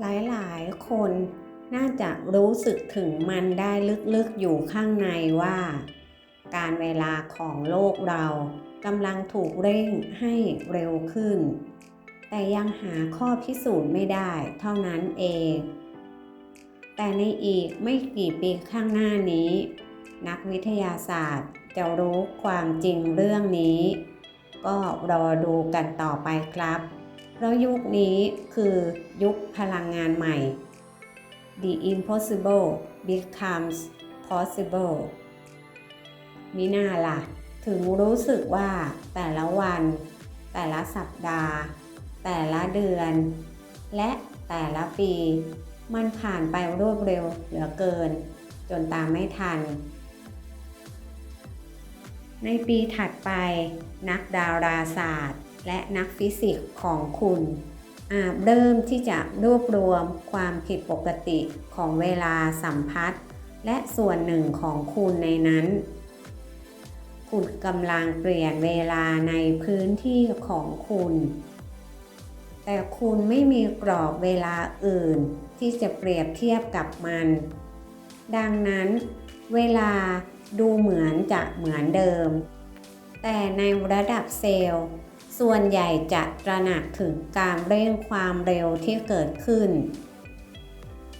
หลายๆ คนน่าจะรู้สึกถึงมันได้ลึกๆอยู่ข้างในว่า การเวลาของโลกเรากำลังถูกเร่งให้เร็วขึ้น แต่ยังหาข้อพิสูจน์ไม่ได้เท่านั้นเอง แต่ในอีกไม่กี่ปีข้างหน้านี้ นักวิทยาศาสตร์จะรู้ความจริงเรื่องนี้ ก็รอดูกันต่อไปครับ เพราะยุคนี้คือยุคพลังงานใหม่ The impossible becomes possible มิน่าล่ะ ถึงรู้สึกว่าแต่ละวัน แต่ละสัปดาห์ แต่ละเดือน และแต่ละปี มันผ่านไปรวดเร็วเหลือเกิน จนตามไม่ทัน ในปีถัดไปนักดาราศาสตร์ และนักฟิสิกส์ของคุณอาจเริ่มที่จะรวบรวมความผิดปกติของเวลาสัมพัทธ์และส่วนหนึ่งของคุณในนั้น คุณกำลังเปลี่ยนเวลาในพื้นที่ของคุณ แต่คุณไม่มีกรอบเวลาอื่นที่จะเปรียบเทียบกับมัน ดังนั้น เวลาดูเหมือนจะเหมือนเดิม แต่ในระดับเซลล์ ส่วนใหญ่จะตระหนักถึงการเร่งความเร็วที่เกิดขึ้น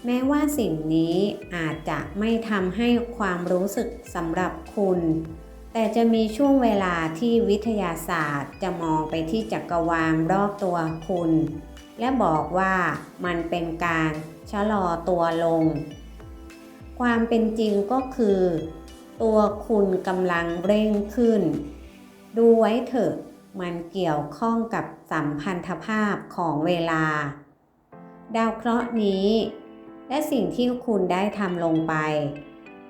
แม้ว่าสิ่งนี้อาจจะไม่ทำให้ความรู้สึกสำหรับคุณ แต่จะมีช่วงเวลาที่วิทยาศาสตร์จะมองไปที่จักรวาลรอบตัวคุณ และบอกว่ามันเป็นการชะลอตัวลง ความเป็นจริงก็คือ ตัวคุณกำลังเร่งขึ้น ดูไว้เถอะ มันเกี่ยวข้องกับสัมพันธภาพของเวลา ดาวเคราะห์นี้ และสิ่งที่คุณได้ทำลงไป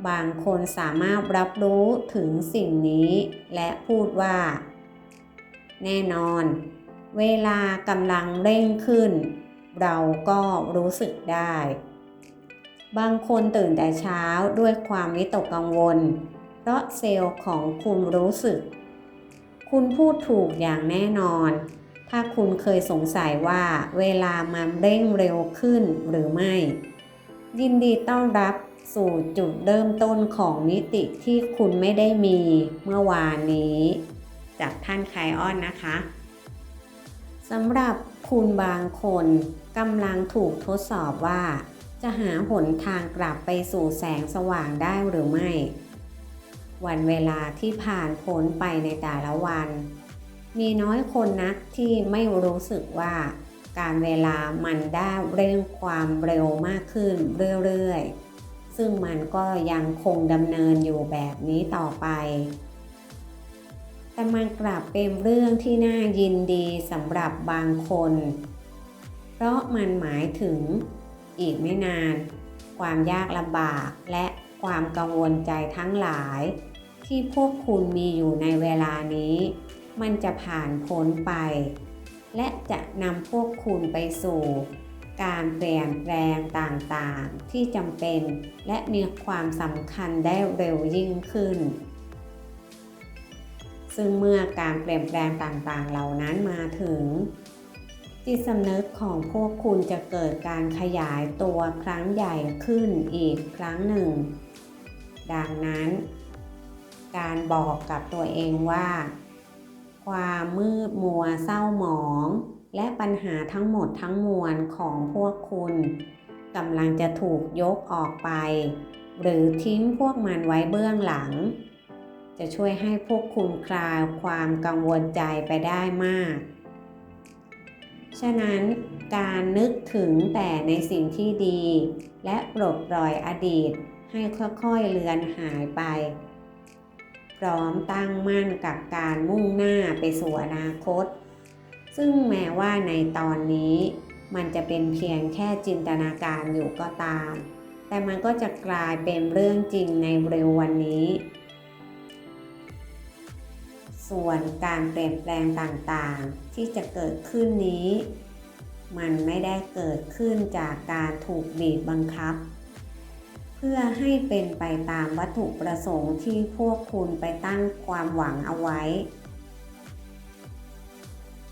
บางคนสามารถรับรู้ถึงสิ่งนี้ และพูดว่า แน่นอน เวลากำลังเร่งขึ้น เราก็รู้สึกได้ บางคนตื่นแต่เช้าด้วยความวิตกกังวล เพราะเซลล์ของคุณรู้สึก คุณพูดถูกอย่างแน่นอน ถ้าคุณเคยสงสัยว่าเวลามันเร่งเร็วขึ้นหรือไม่ ยินดีต้อนรับสู่จุดเริ่มต้นของมิติที่คุณไม่ได้มีเมื่อวานนี้ จากท่านไคออนนะคะสำหรับคุณบางคนกำลังถูกทดสอบว่า จะหาหนทางกลับไปสู่แสงสว่างได้หรือไม่ วันเวลาที่ผ่านพ้นไปในแต่ละวัน มีน้อยคนนักที่ไม่รู้สึกว่า การเวลามันได้เร่งความเร็วมากขึ้นเรื่อยๆ ซึ่งมันก็ยังคงดำเนินอยู่แบบนี้ต่อไป แต่มันกลับเป็นเรื่องที่น่ายินดีสำหรับบางคน เพราะมันหมายถึงอีกไม่นาน ความยากลำบากและความกังวลใจทั้งหลาย ที่พวกคุณมีอยู่ในเวลานี้ มันจะผ่านพ้นไป และจะนำพวกคุณไปสู่ การเปลี่ยนแปลงต่างๆ ที่จำเป็นและมีความสำคัญได้เร็วยิ่งขึ้น ซึ่งเมื่อการเปลี่ยนแปลงต่างๆ เหล่านั้นมาถึงจิตสำนึกของพวกคุณจะเกิดการขยายตัวครั้งใหญ่ขึ้นอีกครั้งหนึ่ง ดังนั้น การบอกกับตัวเองว่า ความมืดมัวเศร้าหมอง และปัญหาทั้งหมดทั้งมวลของพวกคุณกำลังจะถูกยกออกไป หรือทิ้งพวกมันไว้เบื้องหลัง จะช่วยให้พวกคุณคลายความกังวลใจไปได้มาก ฉะนั้นการนึกถึงแต่ในสิ่งที่ดี และปลดปล่อยอดีตให้ค่อยๆเลือนหายไป ร้อมตั้งมั่นกับการมุ่งหน้าไปสู่อนาคต ซึ่งแม้ว่าในตอนนี้มันจะเป็นเพียงแค่จินตนาการอยู่ก็ตาม แต่มันก็จะกลายเป็นเรื่องจริงในเร็ววันนี้ ส่วนการเปลี่ยนแปลงต่างๆ ที่จะเกิดขึ้นนี้ มันไม่ได้เกิดขึ้นจากการถูกบีบบังคับ พื่อให้เป็นไปตามวัตถุประสงค์ที่พวกคุณไปตั้งความหวังเอาไว้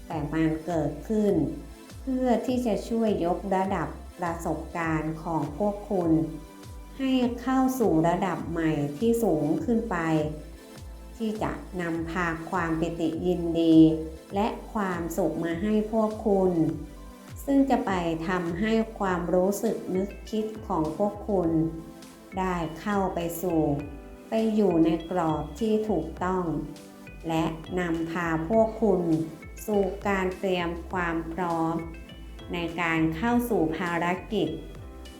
แต่มันเกิดขึ้น เพื่อที่จะช่วยยกระดับประสบการณ์ของพวกคุณ ให้เข้าสู่ระดับใหม่ที่สูงขึ้นไป ที่จะนำพาความปิติยินดี และความสุขมาให้พวกคุณ ซึ่งจะไปทำให้ความรู้สึกนึกคิดของพวกคุณ ได้เข้าไปสู่ ไปอยู่ในกรอบที่ถูกต้อง และนำพาพวกคุณสู่การเตรียมความพร้อม ในการเข้าสู่ภารกิจ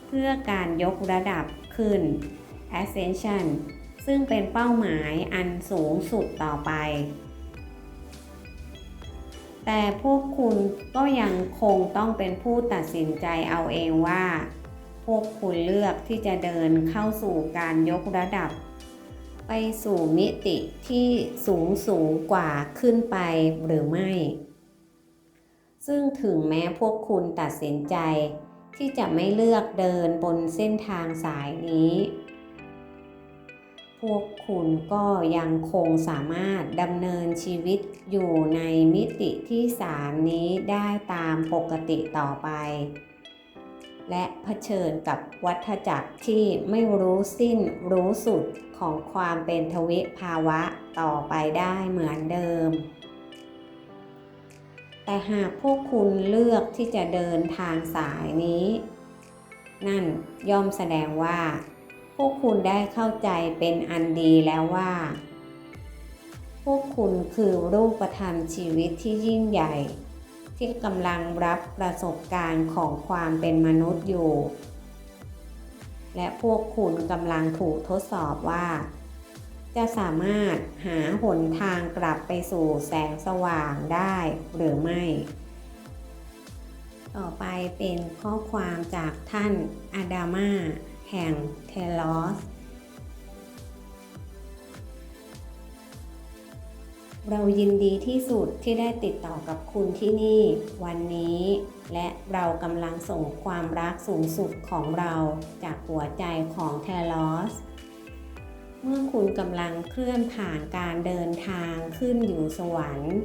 เพื่อการยกระดับขึ้น ascension ซึ่งเป็นเป้าหมายอันสูงสุดต่อไป แต่พวกคุณก็ยังคงต้องเป็นผู้ตัดสินใจเอาเองว่า วกคุณเลือกที่จะเดินเข้าสู่การยกระดับ ไปสู่มิติที่สูงสูงกว่าขึ้นไปหรือไม่ ซึ่งถึงแม้พวกคุณตัดสินใจ ที่จะไม่เลือกเดินบนเส้นทางสายนี้ พวกคุณก็ยังคงสามารถดำเนินชีวิตอยู่ในมิติที่สามนี้ได้ตามปกติต่อไป และเผชิญกับวัฏจักรที่ไม่รู้สิ้นรู้สุดของความเป็นทวิภาวะต่อไปได้เหมือนเดิม แต่หากพวกคุณเลือกที่จะเดินทางสายนี้ นั่นย่อมแสดงว่า พวกคุณได้เข้าใจเป็นอันดีแล้วว่า พวกคุณคือรูปธรรมชีวิตที่ยิ่งใหญ่ ที่กำลังรับประสบการณ์ของความเป็นมนุษย์อยู่ และพวกคุณกำลังถูกทดสอบว่า จะสามารถหาหนทางกลับไปสู่แสงสว่างได้หรือไม่ ต่อไปเป็นข้อความจากท่านอาดามาแห่งเทลอส เรายินดีที่สุดที่ได้ติดต่อกับคุณที่นี่ วันนี้ และเรากำลังส่งความรักสูงสุดของเราจากหัวใจของเทลอส เมื่อคุณกำลังเคลื่อนผ่านการเดินทางขึ้นอยู่สวรรค์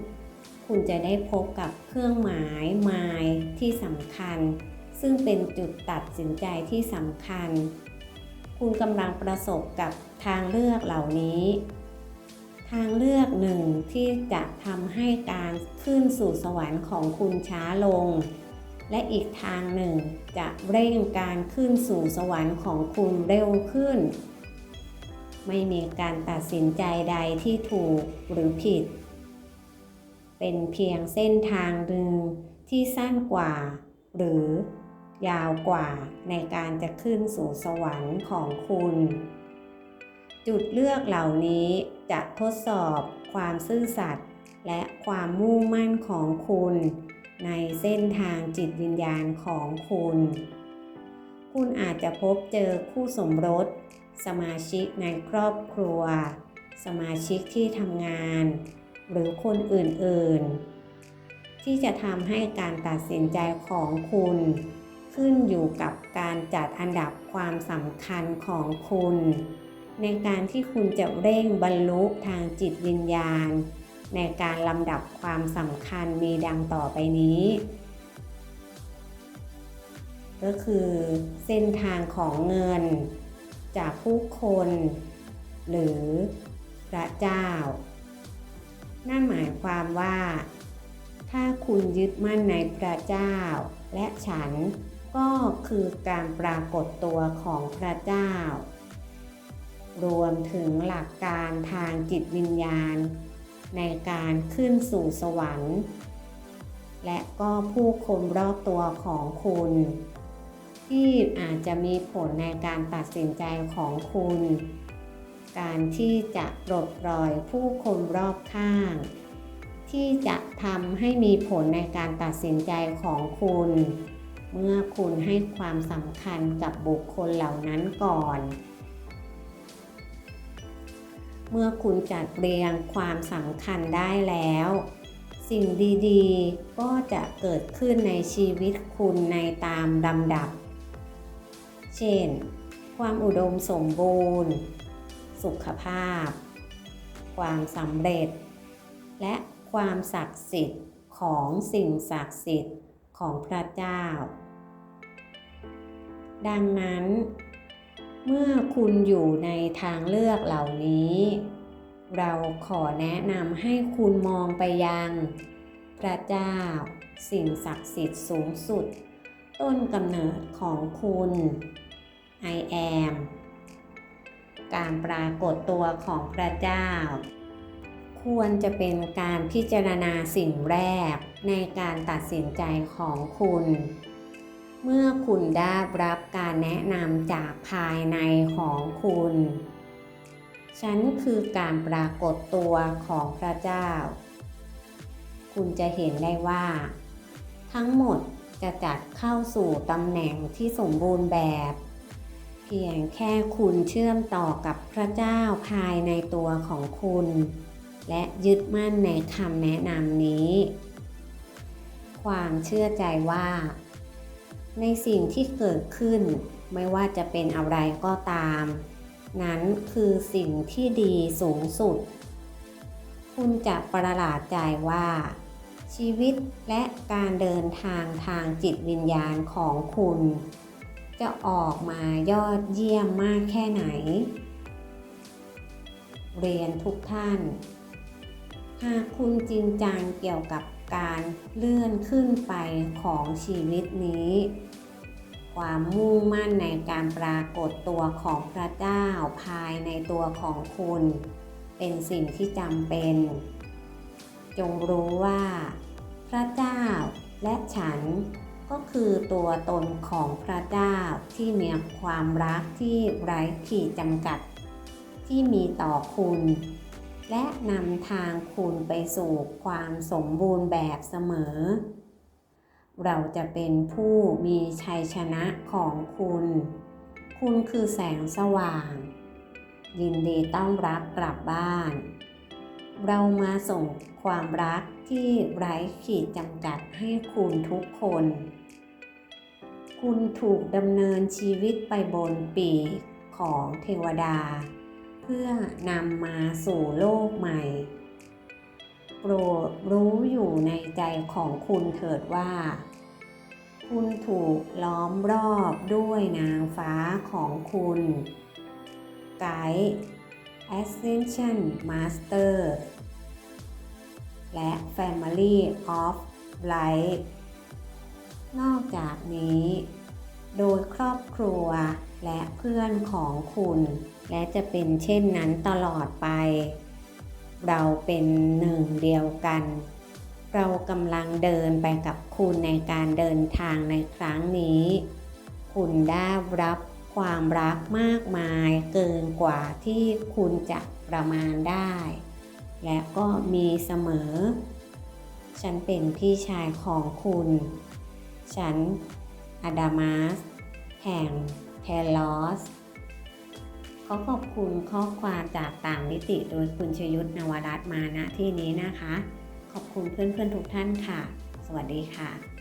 คุณจะได้พบกับเครื่องหมายไมล์ที่สำคัญ ซึ่งเป็นจุดตัดสินใจที่สำคัญ คุณกำลังประสบกับทางเลือกเหล่านี้ ทางเลือกหนึ่งที่จะทำให้การขึ้นสู่สวรรค์ของคุณช้าลง และอีกทางหนึ่งจะเร่งการขึ้นสู่สวรรค์ของคุณเร็วขึ้น ไม่มีการตัดสินใจใดที่ถูกหรือผิด เป็นเพียงเส้นทางหนึ่งที่สั้นกว่า หรือยาวกว่าในการจะขึ้นสู่สวรรค์ของคุณ จุดเลือกเหล่านี้จะทดสอบความซื่อสัตย์และความมุ่งมั่นของคุณ ในเส้นทางจิตวิญญาณของคุณ คุณอาจจะพบเจอคู่สมรส สมาชิกในครอบครัว สมาชิกที่ทำงาน หรือคนอื่นๆ ที่จะทำให้การตัดสินใจของคุณ ขึ้นอยู่กับการจัดอันดับความสำคัญของคุณ ในการที่คุณจะเร่งบรรลุทางจิตวิญญาณ ในการลำดับความสำคัญมีดังต่อไปนี้ ก็คือเส้นทางของเงิน จากผู้คน หรือพระเจ้า นั่นหมายความว่า ถ้าคุณยึดมั่นในพระเจ้า และฉันก็คือการปรากฏตัวของพระเจ้า รวมถึงหลักการทางจิตวิญญาณ ในการขึ้นสู่สวรรค์ และก็ผู้คนรอบตัวของคุณ ที่อาจจะมีผลในการตัดสินใจของคุณ การที่จะปลดปล่อยผู้คนรอบข้าง ที่จะทำให้มีผลในการตัดสินใจของคุณเมื่อคุณให้ความสำคัญกับบุคคลเหล่านั้นก่อน มื่อคุณจัดเรียงความสำคัญได้แล้ว สิ่งดีๆ ก็จะเกิดขึ้นในชีวิตคุณในตามลำดับ เช่น ความอุดมสมบูรณ์ สุขภาพ ความสำเร็จ และความศักดิ์สิทธิ์ของสิ่งศักดิ์สิทธิ์ของพระเจ้า ดังนั้น เมื่อคุณอยู่ในทางเลือกเหล่านี้ เราขอแนะนำให้คุณมองไปยัง พระเจ้า สิ่งศักดิ์สิทธิ์สูงสุด ต้นกำเนิดของคุณ I am การปรากฏตัวของพระเจ้า ควรจะเป็นการพิจารณาสิ่งแรกในการตัดสินใจของคุณ เมื่อคุณได้รับการแนะนำจากภายในของคุณ ฉันคือการปรากฏตัวของพระเจ้า คุณจะเห็นได้ว่า ทั้งหมดจะจัดเข้าสู่ตำแหน่งที่สมบูรณ์แบบ เพียงแค่คุณเชื่อมต่อกับพระเจ้าภายในตัวของคุณ และยึดมั่นในคำแนะนำนี้ ความเชื่อใจว่า ในสิ่งที่เกิดขึ้น ไม่ว่าจะเป็นอะไรก็ตาม นั้นคือสิ่งที่ดีสูงสุด คุณจะประหลาดใจว่า ชีวิตและการเดินทางทางจิตวิญญาณของคุณ จะออกมายอดเยี่ยมมากแค่ไหน เรียนทุกท่าน หากคุณจริงจังเกี่ยวกับ การเลื่อนขึ้นไปของชีวิตนี้ ความมุ่งมั่นในการปรากฏตัวของพระเจ้าภายในตัวของคุณ เป็นสิ่งที่จำเป็น จงรู้ว่า พระเจ้าและฉันก็คือตัวตนของพระเจ้าที่มีความรักที่ไร้ขีดจำกัด ที่มีต่อคุณ และนำทางคุณไปสู่ความสมบูรณ์แบบเสมอ เราจะเป็นผู้มีชัยชนะของคุณ คุณคือแสงสว่าง ยินดีต้อนรับกลับบ้าน เรามาส่งความรักที่ไร้ขีดจำกัดให้คุณทุกคน คุณถูกดำเนินชีวิตไปบนปีกของเทวดา เพื่อนำมาสู่โลกใหม่ โปรดรู้อยู่ในใจของคุณเถิดว่า คุณถูกล้อมรอบด้วยนางฟ้าของคุณไกด์ Ascension Master และ Family of Light นอกจากนี้ โดยครอบครัวและเพื่อนของคุณ และจะเป็นเช่นนั้นตลอดไป เราเป็นหนึ่งเดียวกัน เรากำลังเดินไปกับคุณในการเดินทางในครั้งนี้ คุณได้รับความรักมากมายเกินกว่าที่คุณจะประมาณได้ และก็มีเสมอ ฉันเป็นพี่ชายของคุณ ฉันอดามาสแห่งเทลอส ขอขอบคุณข้อความจากต่างมิติโดยคุณชยุทธนวรัตน์มาณที่นี้นะคะ ขอบคุณเพื่อนๆทุกท่านค่ะ สวัสดีค่ะ